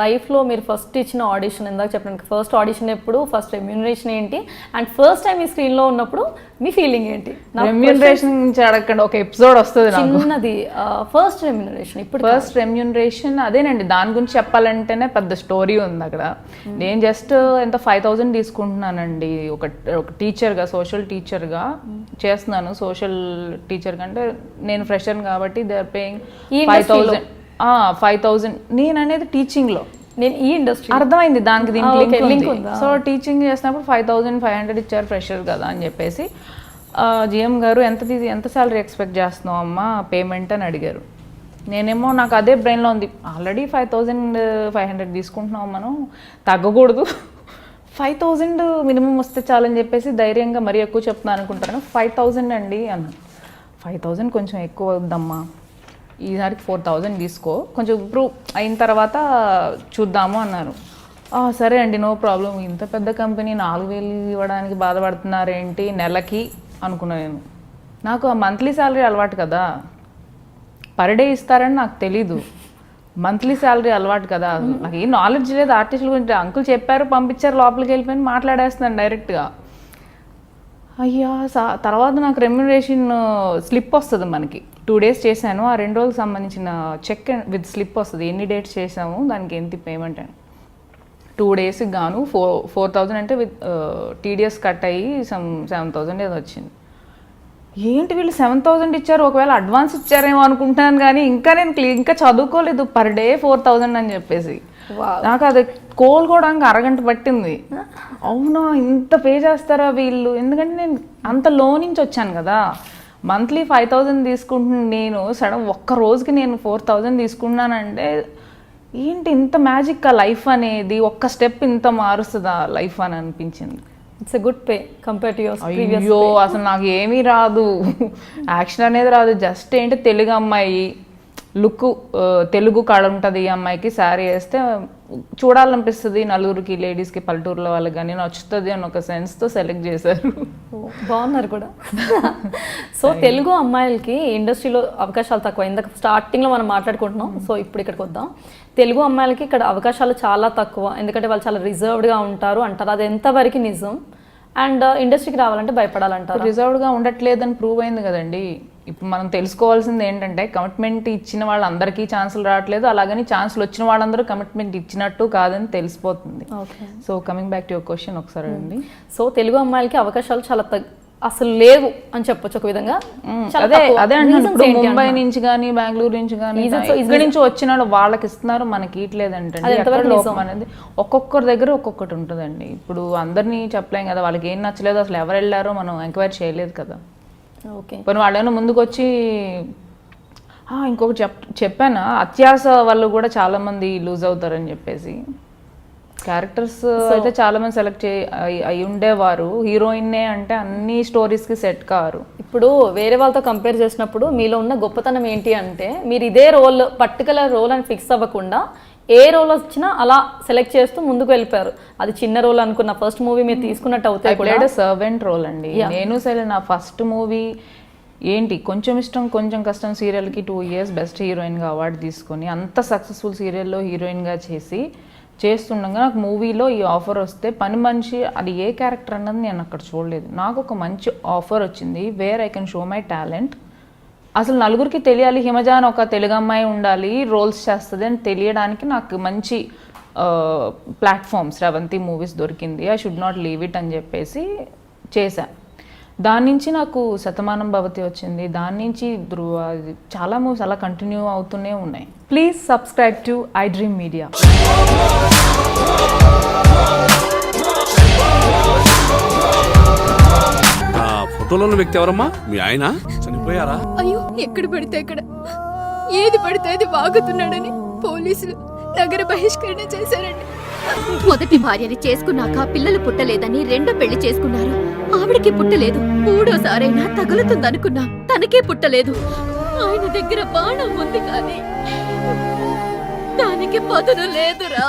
లైఫ్లో మీరు ఫస్ట్ ఇచ్చిన ఆడిషన్ ఇందాక చెప్పిన ఫస్ట్ ఆడిషన్ ఎప్పుడు? ఫస్ట్ రెమ్యూనరేషన్ ఏంటి? అండ్ ఫస్ట్ టైం ఈ స్క్రీన్లో ఉన్నప్పుడు మీ ఫీలింగ్ ఏంటి? రెమ్యూనరేషన్ నుంచి అడగండి ఒక ఎపిసోడ్ వస్తుంది చిన్నది ఫస్ట్ రెమ్యూనరేషన్ ఇప్పుడు ఫస్ట్ రెమ్యూనరేషన్ అదేనండి. దాని గురించి చెప్పాలంటేనే పెద్ద స్టోరీ ఉంది అక్కడ. నేను జస్ట్ ఎంత ఫైవ్ థౌజండ్ తీసుకుంటున్నానండి. ఒక ఒక టీచర్గా సోషల్ టీచర్గా చేస్తున్నాను. సోషల్ టీచర్ కంటే నేను ఫ్రెషర్ కాబట్టి they are paying five? Thousand five thousand నేను అనేది టీచింగ్లో నేను ఈ ఇండస్ట్రీ అర్థమైంది దానికి దీనికి లింక్ ఉందా? సో టీచింగ్ చేసినప్పుడు ఫైవ్ థౌజండ్ ఫైవ్ హండ్రెడ్ ఇచ్చారు ఫ్రెషర్ కదా అని చెప్పేసి. జిఎం గారు ఎంత తీసి ఎంత శాలరీ ఎక్స్పెక్ట్ చేస్తున్నావు అమ్మా? పేమెంట్ అని అడిగారు. నేనేమో నాకు అదే బ్రెయిన్లో ఉంది. Already five thousand five hundred తీసుకుంటున్నాం మనం. తగ్గకూడదు. ఫైవ్ థౌజండ్ మినిమం వస్తే చాలని చెప్పేసి ధైర్యంగా మరీ ఎక్కువ చెప్తున్నాను అనుకుంటాను. ఫైవ్ థౌజండ్ అండి అన్న. ఫైవ్ థౌజండ్ కొంచెం ఎక్కువ వద్దమ్మా. ఈసారికి ఫోర్ థౌజండ్ తీసుకో. కొంచెం ఇంప్రూవ్ అయిన తర్వాత చూద్దాము అన్నారు. "ఆ, సరే అండి నో ప్రాబ్లం. ఇంత పెద్ద కంపెనీ నాలుగు వేలు ఇవ్వడానికి బాధపడుతున్నారేంటి నెలకి అనుకున్నా నేను. నాకు ఆ మంత్లీ శాలరీ అలవాటు కదా. పర్ డే ఇస్తారని నాకు తెలీదు. మంత్లీ శాలరీ అలవాటు కదా. నాకు ఏం నాలెడ్జ్ లేదు. ఆర్టిస్టుల గురించి అంకుల్ చెప్పారు పంపించారు లోపలికి వెళ్ళిపోయి మాట్లాడేస్తున్నాను డైరెక్ట్గా. అయ్యా సా- తర్వాత నాకు రెమ్యునరేషన్ స్లిప్ వస్తుంది మనకి. టూ డేస్ చేశాను ఆ రెండు రోజులకు సంబంధించిన చెక్ విత్ స్లిప్ వస్తుంది. ఎన్ని డేట్స్ చేసాము దానికి ఎంత పేమెంట్ అని. టూ డేస్కి గాను ఫోర్ ఫోర్ థౌజండ్ అంటే విత్ టీడీఎస్ కట్ అయ్యి సమ్ సెవెన్ థౌజండ్ ఏదో వచ్చింది. ఏంటి వీళ్ళు సెవెన్ థౌజండ్ ఇచ్చారు? ఒకవేళ అడ్వాన్స్ ఇచ్చారేమో అనుకుంటున్నాను కానీ ఇంకా నేను ఇంకా చదువుకోలేదు. పర్ డే ఫోర్ థౌజండ్ అని చెప్పేసి. నాకు అది కోలుకోవడానికి అరగంట పట్టింది. అవునా? ఇంత పే చేస్తారా వీళ్ళు? ఎందుకంటే నేను అంత లో నుంచి వచ్చాను కదా. మంత్లీ ఫైవ్ థౌజండ్ తీసుకుంటున్న నేను. సడన్ ఒక్క రోజుకి నేను ఫోర్ థౌజండ్ తీసుకున్నానంటే ఏంటి ఇంత మ్యాజిక్ ఆ లైఫ్ అనేది? ఒక్క స్టెప్ ఇంత మారుస్తుందా లైఫ్ అని అనిపించింది. It's a good pay compare to your previous అయ్యో అసలు నాకు ఏమీ రాదు. యాక్షన్ అనేది రాదు. జస్ట్ ఏంటి తెలుగు అమ్మాయి లుక్ తెలుగు కాడ ఉంటుంది ఈ అమ్మాయికి శారీ వేస్తే చూడాలనిపిస్తుంది నలుగురికి లేడీస్కి పల్లెటూరులో వాళ్ళకి కానీ నచ్చుతుంది అని ఒక సెన్స్తో సెలెక్ట్ చేశారు. బాగున్నారు కూడా. సో తెలుగు అమ్మాయిలకి ఇండస్ట్రీలో అవకాశాలు తక్కువ. ఇందాక స్టార్టింగ్లో మనం మాట్లాడుకుంటున్నాం సో ఇప్పుడు ఇక్కడికి వద్దాం. తెలుగు అమ్మాయిలకి ఇక్కడ అవకాశాలు చాలా తక్కువ. ఎందుకంటే వాళ్ళు చాలా రిజర్వ్డ్గా ఉంటారు అంటారు. అది ఎంతవరకు నిజం? అండ్ ఇండస్ట్రీకి రావాలంటే భయపడాలంటారు? రిజర్వ్డ్గా ఉండట్లేదని ప్రూవ్ అయింది కదండి. ఇప్పుడు మనం తెలుసుకోవాల్సింది ఏంటంటే కమిట్మెంట్ ఇచ్చిన వాళ్ళందరికీ ఛాన్సులు రావట్లేదు. అలాగని ఛాన్సులు వచ్చిన వాళ్ళందరూ కమిట్మెంట్ ఇచ్చినట్టు కాదని తెలిసిపోతుంది. So coming back to your question ఒకసారి అండి. సో తెలుగు అమ్మాయిలకి అవకాశాలు చాలా తగ్గ అసలు లేవు అని చెప్పొచ్చు ఒక విధంగా. అదే. అదే ఏంటి ముంబై? నుంచి కానీ బెంగళూరు నుంచి కానీ ఇక్కడి నుంచి వచ్చిన వాళ్ళు వాళ్ళకి ఇస్తున్నారు మనకి ఇట్లేదంటే లోపం అనేది ఒక్కొక్కరి దగ్గర ఒక్కొక్కటి ఉంటుందండి. ఇప్పుడు అందరినీ చెప్పలేం కదా వాళ్ళకి ఏం నచ్చలేదు అసలు ఎవరు వెళ్ళారో మనం ఎంక్వైరీ చేయలేదు కదా. ఓకే. పోనీ వాళ్ళేమో ముందుకు వచ్చి "ఆ, ఇంకొకటి చెప్ చెప్పానా? అత్యాస వాళ్ళు కూడా చాలా మంది లూజ్ అవుతారని చెప్పేసి. క్యారెక్టర్స్ అయితే చాలా మంది సెలెక్ట్ అయి- ఉండేవారు. హీరోయిన్నే అంటే అన్ని స్టోరీస్కి సెట్ కారు ఇప్పుడు వేరే వాళ్ళతో కంపేర్ చేసినప్పుడు మీలో ఉన్న గొప్పతనం ఏంటి అంటే మీరు ఇదే రోల్ పర్టికులర్ రోల్ అని ఫిక్స్ అవ్వకుండా ఏ రోల్ వచ్చినా అలా సెలెక్ట్ చేస్తూ ముందుకు వెళ్ళిపోయారు. అది చిన్న రోల్ అనుకున్న ఫస్ట్ మూవీ మీరు తీసుకున్నట్టు అవుతే కూడా ప్లేడ్ సర్వెంట్ రోల్ అండి. నేను సరే నా ఫస్ట్ మూవీ ఏంటి కొంచెం ఇష్టం కొంచెం కష్టం సీరియల్కి టూ ఇయర్స్ బెస్ట్ హీరోయిన్గా అవార్డు తీసుకొని అంత సక్సెస్ఫుల్ సీరియల్లో హీరోయిన్గా చేసి చేస్తుండగా నాకు మూవీలో ఈ ఆఫర్ వస్తే పని మనిషి అది ఏ క్యారెక్టర్ అన్నది నేను అక్కడ చూడలేదు. నాకు ఒక మంచి ఆఫర్ వచ్చింది. Where I can show my talent అసలు నలుగురికి తెలియాలి. హిమజ అని ఒక తెలుగు అమ్మాయి ఉండాలి. రోల్స్ చేస్తుంది అని తెలియడానికి నాకు మంచి ప్లాట్ఫామ్స్ రవంతి మూవీస్ దొరికింది. I should not leave it అని చెప్పేసి చేశాను దాని నుంచి నాకు శతమానం భవతి వచ్చింది. దాని నుంచి ధృవ చాలా మూవీస్ అలా కంటిన్యూ అవుతూనే ఉన్నాయి. Please subscribe to I dream media ఆ ఫోటోలో ఉన్న వ్యక్తి ఎవరమ్మా? మీ ఆయన? చనిపోయారా? అయ్యో ఎక్కడ పడితే అక్కడ. ఏది పడితే అది వాగుతున్నాడని పోలీసులు నగర బహిష్కరణ చేశారండి. మొదటి భార్యని చేసుకున్నాక పిల్లలు పుట్టలేదని రెండో పెళ్ళి చేసుకున్నారు. ఆవిడకి పుట్టలేదు. మూడోసారైనా తగులుతుందనుకున్నాం తనకే పుట్టలేదు. ఆయన దగ్గర బాణం ఉంది కానీ దానికి పదును లేదురా.